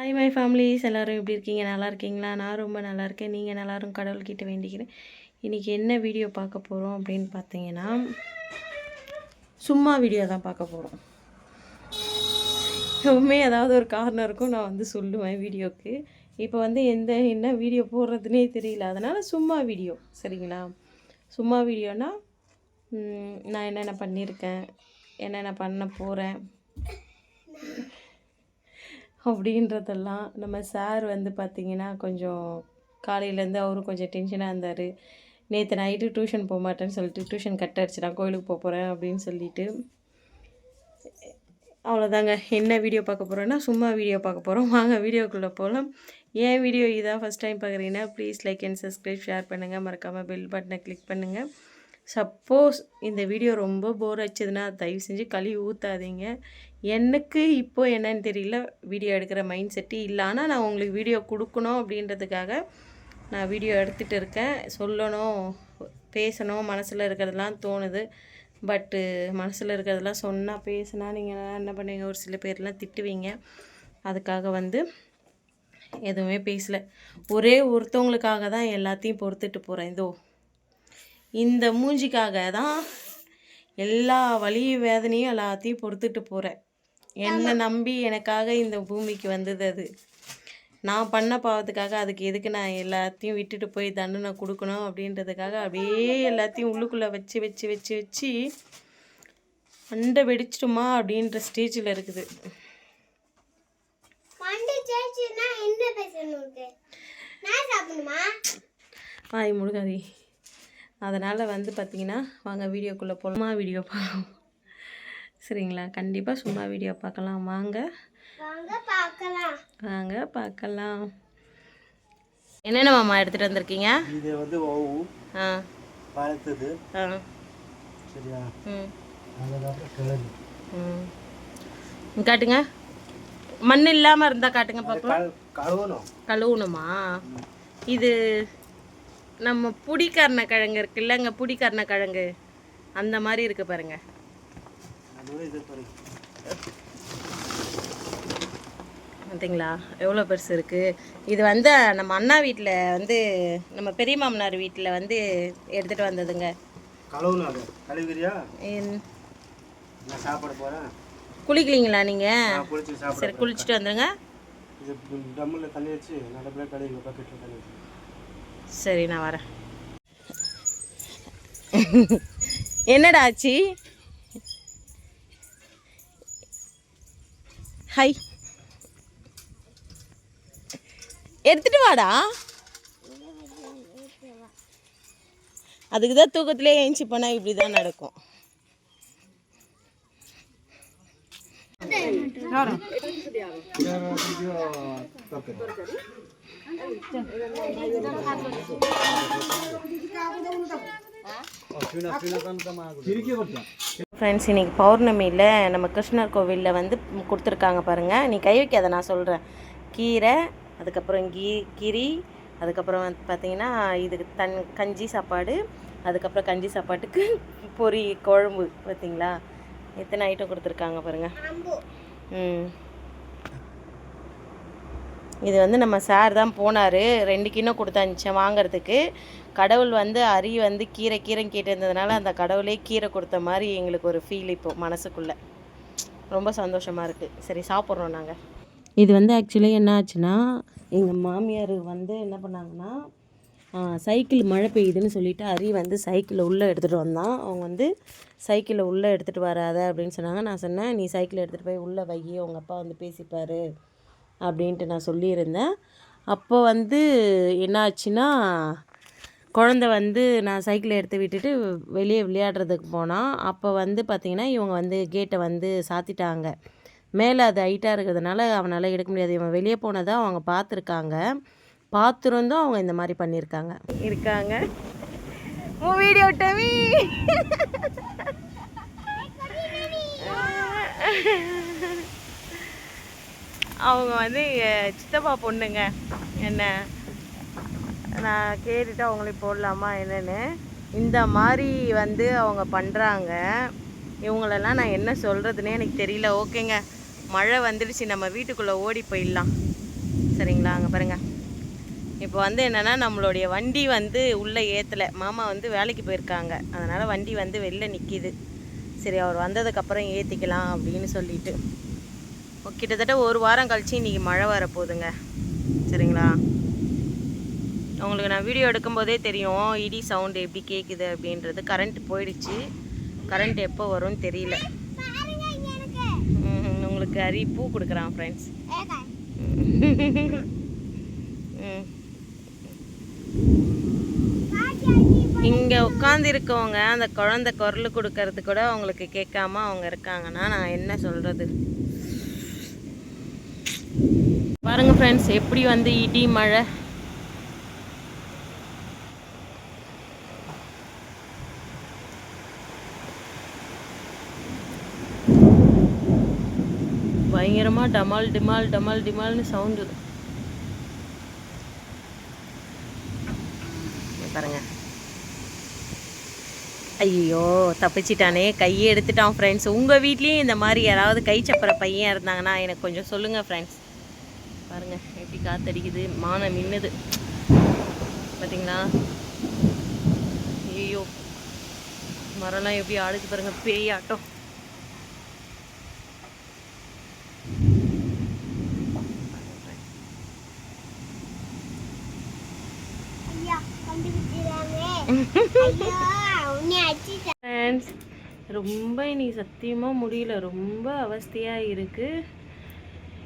Hi my families எல்லோரும் எப்படி இருக்கீங்க? நல்லா இருக்கீங்களா? நான் ரொம்ப நல்லா இருக்கேன். நீங்கள் எல்லாரும் கடவுள்கிட்ட வேண்டிக்கிறேன். இன்றைக்கி என்ன வீடியோ பார்க்க போகிறோம் அப்படின்னு பார்த்தீங்கன்னா சும்மா வீடியோ தான் பார்க்க போகிறோம் எப்பவுமே ஏதாவது ஒரு காரணம் இருக்கும் நான் வந்து சொல்லுவேன் வீடியோக்கு. இப்போ வந்து எந்த என்ன வீடியோ போடுறதுனே தெரியல. அதனால் சும்மா வீடியோ சரிங்களா? சும்மா வீடியோனால் நான் என்னென்ன பண்ணியிருக்கேன்? என்னென்ன பண்ண போகிறேன் அப்படின்றதெல்லாம் நம்ம சார் வந்து பார்த்திங்கன்னா கொஞ்சம் காலையிலேருந்து அவரும் கொஞ்சம் டென்ஷனாக இருந்தார். நேற்று நைட்டு டியூஷன் போக மாட்டேன்னு சொல்லிட்டு டியூஷன் கட் அடிச்சு நான் கோயிலுக்கு போக போகிறேன் அப்படின்னு சொல்லிட்டு. அவ்வளோதாங்க என்ன வீடியோ பார்க்க போகிறோன்னா சும்மா வீடியோ பார்க்க போகிறோம் வாங்க வீடியோக்குள்ளே போகலாம் ஏன் வீடியோ இதான் ஃபஸ்ட் டைம் பார்க்குறீங்கன்னா please like and subscribe share பண்ணுங்கள் மறக்காமல் பெல் பட்டனை கிளிக் பண்ணுங்கள் சப்போஸ் இந்த வீடியோ ரொம்ப போர் அடிச்சதுன்னா தயவு செஞ்சு கழுவி ஊற்றாதீங்க எனக்கு இப்போ என்னன்னு தெரியல வீடியோ எடுக்கிற மைண்ட் செட்டு இல்லை. ஆனால் நான் உங்களுக்கு வீடியோ கொடுக்கணும் அப்படின்றதுக்காக நான் வீடியோ எடுத்துகிட்டு இருக்கேன். சொல்லணும் பேசணும் மனசில் இருக்கிறதெல்லாம் தோணுது. பட்டு மனசில் இருக்கிறதெல்லாம் சொன்னால் பேசினா நீங்கள் என்ன பண்ணுவீங்க? ஒரு சில பேர்லாம் திட்டுவீங்க. அதுக்காக வந்து எதுவுமே பேசலை. ஒரே ஒருத்தவங்களுக்காக தான் எல்லாத்தையும் பொறுத்துட்டு போகிறேன் இதோ இந்த மூஞ்சிக்காக தான் எல்லா வலியும் வேதனையும் எல்லாத்தையும் பொறுத்துட்டு போகிறேன் என்னை நம்பி எனக்காக இந்த பூமிக்கு வந்தது அது? நான் பண்ண பாவத்துக்காக அதுக்கு எதுக்கு நான் எல்லாத்தையும் விட்டுட்டு போய் தண்டனை கொடுக்கணும் அப்படின்றதுக்காக அப்படியே எல்லாத்தையும் உள்ளுக்குள்ளே வச்சு வச்சு வச்சு வச்சு அண்டை வெடிச்சிடுமா அப்படின்ற ஸ்டேஜில் இருக்குது. வாய் முழுகாதி அதனால் வந்து பார்த்திங்கன்னா வாங்க வீடியோக்குள்ளே போகலாமா வீடியோ பார்க்கலாம். சரிங்களா? கண்டிப்பாக சும்மா வீடியோ பார்க்கலாம். வாங்க. வாங்க பார்க்கலாம். வாங்க பார்க்கலாம். என்னென்ன மாமா எடுத்துகிட்டு வந்திருக்கீங்க? இது வந்து ஓவு ஆ. பழுத்தது ஆ. சரியா? ம். அதுக்கப்புறம் கிழங்கு ம். காட்டுங்க. மண் இல்லாமல் இருந்தால் காட்டுங்க பார்க்கலாம் கழு- கழுவணும். கழுவணுமா? இது நம்ம புடிக்கரண கிழங்கு இருக்குல்ல இங்கே புடிக்கரண கிழங்கு அந்த மாதிரி இருக்கு பாருங்க. பார்த்தீங்களா எவ்வளோ பெருசு இருக்குது இது வந்து நம்ம அண்ணா வீட்டில் வந்து நம்ம பெரிய மாமனார் வீட்டில் வந்து எடுத்துகிட்டு வந்ததுங்க. குளிக்கலீங்களா நீங்கள் சரி குளிச்சுட்டு வந்துடுங்க சரி நான் வரேன். என்னடா ஆச்சு? ஹை எடுத்துட்டு வாடா. அதுக்கு தான் தூக்கத்திலே ஏஞ்சி போனால் இப்படி தான் நடக்கும் ஃப்ரெண்ட்ஸ் இன்றைக்கி பௌர்ணமியில் நம்ம கிருஷ்ணர் கோவிலில் வந்து கொடுத்துருக்காங்க பாருங்கள் நீ கை வைக்காத நான் சொல்கிறேன் கீரை அதுக்கப்புறம் கீ கிரி அதுக்கப்புறம் வந்து பார்த்தீங்கன்னா இதுக்கு தன் கஞ்சி சாப்பாடு அதுக்கப்புறம் கஞ்சி சாப்பாட்டுக்கு பொரி குழம்பு பார்த்தீங்களா எத்தனை ஐட்டம் கொடுத்துருக்காங்க பாருங்கள் ம். இது வந்து நம்ம சார் தான் போனார். ரெண்டு கிண்ணம் கொடுத்தாந்துச்சேன் வாங்குறதுக்கு. கடவுள் வந்து அரி வந்து கீரை கீரை கேட்டிருந்ததுனால அந்த கடவுளே கீரை கொடுத்த மாதிரி எங்களுக்கு ஒரு ஃபீல் இப்போ மனசுக்குள்ளே. ரொம்ப சந்தோஷமாக இருக்குது சரி சாப்பிட்றோம் நாங்கள் இது வந்து ஆக்சுவலி என்ன ஆச்சுன்னா எங்கள் மாமியார் வந்து என்ன பண்ணாங்கன்னா சைக்கிள் மழை பெய்யுதுன்னு சொல்லிட்டு அரி வந்து சைக்கிளை உள்ளே எடுத்துகிட்டு வந்தான். அவங்க வந்து சைக்கிளை உள்ளே எடுத்துகிட்டு வராத அப்படின்னு சொன்னாங்க. நான் சொன்னேன் நீ சைக்கிளை எடுத்துகிட்டு போய் உள்ளே வை. உங்கள் அப்பா வந்து பேசிப்பார். அப்படின்ட்டு நான் சொல்லியிருந்தேன். அப்போ வந்து என்னாச்சுன்னா குழந்த வந்து நான் சைக்கிளை எடுத்து விட்டுட்டு வெளியே விளையாடுறதுக்கு போனான். அப்போ வந்து பார்த்திங்கன்னா இவங்க வந்து கேட்டை வந்து சாத்திட்டாங்க. மேலே அது ஹைட்டாக இருக்கிறதுனால அவனால் எடுக்க முடியாது. இவன் வெளியே போனதை அவங்க பார்த்துருக்காங்க. பார்த்துருந்தும் அவங்க இந்த மாதிரி பண்ணியிருக்காங்க. இருக்காங்க. வீடியோ டவி அவங்க வந்து சித்தப்பா பொண்ணுங்க. என்ன? நான் கேட்டுட்டு அவங்களுக்கு போடலாமா என்னன்னு. இந்த மாதிரி வந்து அவங்க பண்ணுறாங்க இவங்களெல்லாம் நான் என்ன சொல்கிறதுனே எனக்கு தெரியல. ஓகேங்க. மழை வந்துடுச்சு. நம்ம வீட்டுக்குள்ளே ஓடி போயிடலாம். சரிங்களா? அங்கே பாருங்கள் இப்போ வந்து என்னென்னா நம்மளுடைய வண்டி வந்து உள்ளே ஏற்றலை மாமா வந்து வேலைக்கு போயிருக்காங்க. அதனால் வண்டி வந்து வெளில நிற்கிது சரி அவர் வந்ததுக்கப்புறம் ஏற்றிக்கலாம் அப்படின்னு சொல்லிட்டு. கிட்டத்தட்ட ஒரு வாரம் கழிச்சு இன்றைக்கி மழை வரப்போகுதுங்க சரிங்களா? உங்களுக்கு நான் வீடியோ எடுக்கும்போதே தெரியும் இடி சவுண்டு எப்படி கேட்குது அப்படின்றது. கரண்ட் போயிடுச்சு. கரண்ட் எப்போ வரும்னு தெரியல. உங்களுக்கு அரி பூ கொடுக்குறான் ஃப்ரெண்ட்ஸ் ம். இங்கே உட்காந்துருக்கவங்க அந்த குழந்தை குரல் கொடுக்கறது கூட அவங்களுக்கு கேட்காம அவங்க இருக்காங்கன்னா நான் என்ன சொல்கிறது பாருங்க ஃப்ரெண்ட்ஸ் எப்படி வந்து இடி மழை. பயங்கரமா டமால் டிமால் டமால் டிமால்னு சவுண்டு பாருங்க. ஐயோ தப்பிச்சிட்டானே. கையை எடுத்துட்டான் ஃப்ரெண்ட்ஸ் உங்கள் வீட்லேயும் இந்த மாதிரி யாராவது கை சப்பர பையன் இருந்தாங்கன்னா எனக்கு கொஞ்சம் சொல்லுங்கள் ஃப்ரெண்ட்ஸ் பாருங்க எப்படி காத்தடிக்குது மானம் மின்னுது. பார்த்தீங்களா ஐயோ மரம்லாம் எப்படி ஆடுது பாருங்க பேய் ஆட்டம் ரொம்ப இன்னைக்கு சத்தியமாக முடியல. ரொம்ப அவஸ்தையாக இருக்குது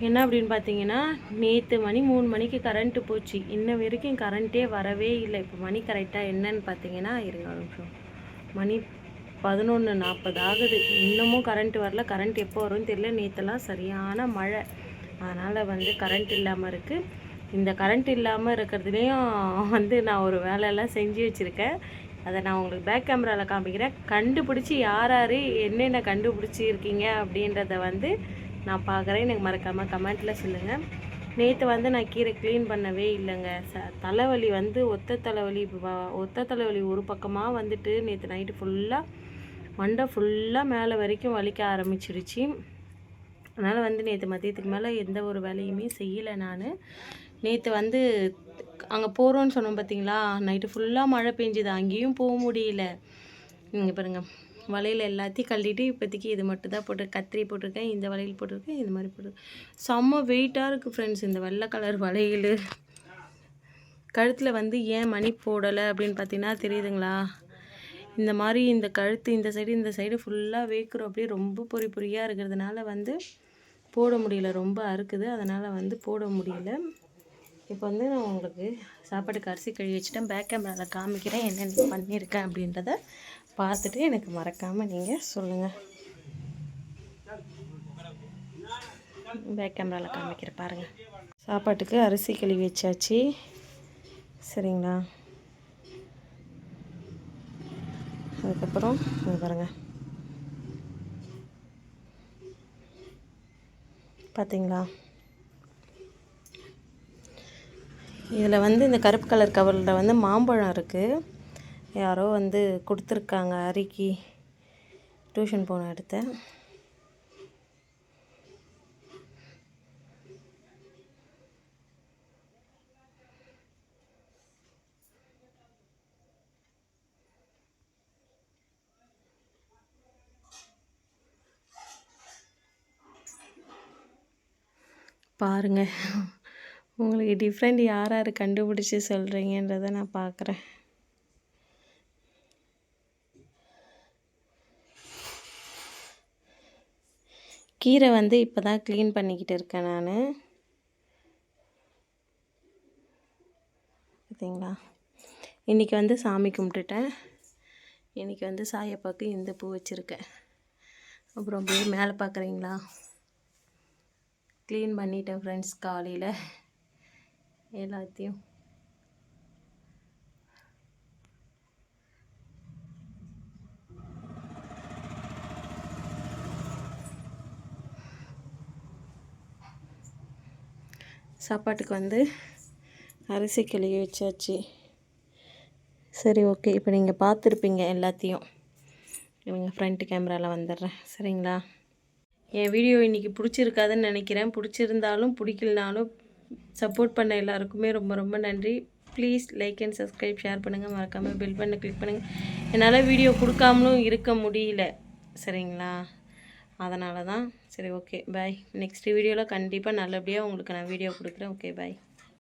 என்ன அப்படின்னு பார்த்தீங்கன்னா நேற்று மணி மூணு மணிக்கு கரண்ட்டு போச்சு. இன்ன வரைக்கும் கரண்ட்டே வரவே இல்லை. இப்போ மணி கரெக்டாக என்னன்னு பார்த்தீங்கன்னா இருங்க நிமிஷம். மணி பதினொன்று நாற்பது ஆகுது. இன்னமும் கரண்ட் வரல. கரண்ட் எப்போ வரும்னு தெரியல. நேற்றுலாம் சரியான மழை. அதனால் வந்து கரண்ட் இல்லாமல் இருக்குது இந்த கரண்ட் இல்லாமல் இருக்கிறதுலையும் வந்து நான் ஒரு வேலையெல்லாம் செஞ்சு வச்சுருக்கேன். அதை நான் உங்களுக்கு பேக் கேமராவில் காமிக்கிறேன். கண்டுபிடிச்சி யார் யார் என்னென்ன கண்டுபிடிச்சி இருக்கீங்க அப்படின்றத வந்து நான் பார்க்குறேன். எனக்கு மறக்காமல் கமெண்ட்டில் சொல்லுங்கள் நேற்று வந்து நான் கீரை க்ளீன் பண்ணவே இல்லைங்க. ச தலைவலி வந்து ஒத்த தலைவலி ஒத்த தலைவலி ஒரு பக்கமாக வந்துட்டு நேற்று நைட்டு ஃபுல்லாக மண்டை ஃபுல்லாக மேலே வரைக்கும் வலிக்க ஆரம்பிச்சிருச்சு. அதனால் வந்து நேற்று மதியத்துக்கு மேலே எந்த ஒரு வேலையுமே செய்யலை நான். நேற்று வந்து அங்கே போகிறோன்னு சொன்னோம் பார்த்தீங்களா நைட்டு ஃபுல்லாக மழை பெஞ்சுது. அங்கேயும் போக முடியல. நீங்கள் பாருங்கள் வளையல் எல்லாத்தையும் கழட்டிட்டு இப்போதைக்கு இது மட்டும் தான் போட்டு கத்திரி போட்டிருக்கேன் இந்த வளையல் போட்டிருக்கேன் இந்த மாதிரி போட்டிருக்கேன். செம்ம வெயிட்டாக இருக்குது ஃப்ரெண்ட்ஸ் இந்த வெள்ளை கலர் வளையல் கழுத்தில் வந்து ஏன் மணி போடலை அப்படின்னு பார்த்தீங்கன்னா தெரியுதுங்களா? இந்த மாதிரி இந்த கழுத்து இந்த சைடு இந்த சைடு ஃபுல்லாக வேக்குறோம். அப்படியே ரொம்ப பொறி பொறியாக இருக்கிறதுனால வந்து போட முடியல. ரொம்ப அறுக்குது. அதனால் வந்து போட முடியல. இப்போ வந்து நான் உங்களுக்கு சாப்பாட்டுக்கு அரிசி கழுவி வச்சுட்டேன். பேக் கேமராவில் காமிக்கிறேன். என்னென்ன பண்ணியிருக்கேன் அப்படின்றத பார்த்துட்டு எனக்கு மறக்காமல் நீங்கள் சொல்லுங்கள் பேக் கேமராவில் காமிக்கிறேன் பாருங்கள் சாப்பாட்டுக்கு அரிசி கழுவி வச்சாச்சு. சரிங்களா? அதுக்கப்புறம் பாருங்கள் பார்த்தீங்களா இதில் வந்து இந்த கருப்பு கலர் கவரில் வந்து மாம்பழம் இருக்குது யாரோ வந்து கொடுத்துருக்காங்க அரிக்கி டியூஷன் போன இடத்த. பாருங்க. உங்களுக்கு டிஃப்ரெண்ட் யார் யார் கண்டுபிடிச்சி சொல்கிறீங்கன்றதை நான் பார்க்குறேன் கீரை வந்து இப்போ தான் க்ளீன் பண்ணிக்கிட்டு இருக்கேன் நான். பார்த்தீங்களா இன்றைக்கி வந்து சாமி கும்பிட்டுட்டேன். இன்றைக்கி வந்து சாயப்பாக்கு இந்த பூ வச்சுருக்கேன். அப்புறம் அப்படியே மேலே பார்க்குறீங்களா க்ளீன் பண்ணிட்டேன் ஃப்ரெண்ட்ஸ் காலையில். எல்லாத்தையும். சாப்பாட்டுக்கு வந்து அரிசி கழுவி வச்சாச்சு. சரி ஓகே இப்போ நீங்கள் பார்த்துருப்பீங்க எல்லாத்தையும். இவங்க ஃப்ரண்ட் கேமராவில் வந்துடுறேன். சரிங்களா? என் வீடியோ இன்றைக்கி பிடிச்சிருக்காதுன்னு நினைக்கிறேன். பிடிச்சிருந்தாலும் பிடிக்கலனாலும் சப்போர்ட் பண்ண எல்லாருக்குமே ரொம்ப ரொம்ப நன்றி. Please like and subscribe share பண்ணுங்கள் மறக்காமல் பில் பண்ண கிளிக் பண்ணுங்கள் என்னால் வீடியோ கொடுக்காமலும் இருக்க முடியல. சரிங்களா? அதனால தான் சரி ஓகே பாய் நெக்ஸ்ட் வீடியோவில் கண்டிப்பாக நல்லபடியாக உங்களுக்கு நான் வீடியோ கொடுக்குறேன் ஓகே பாய்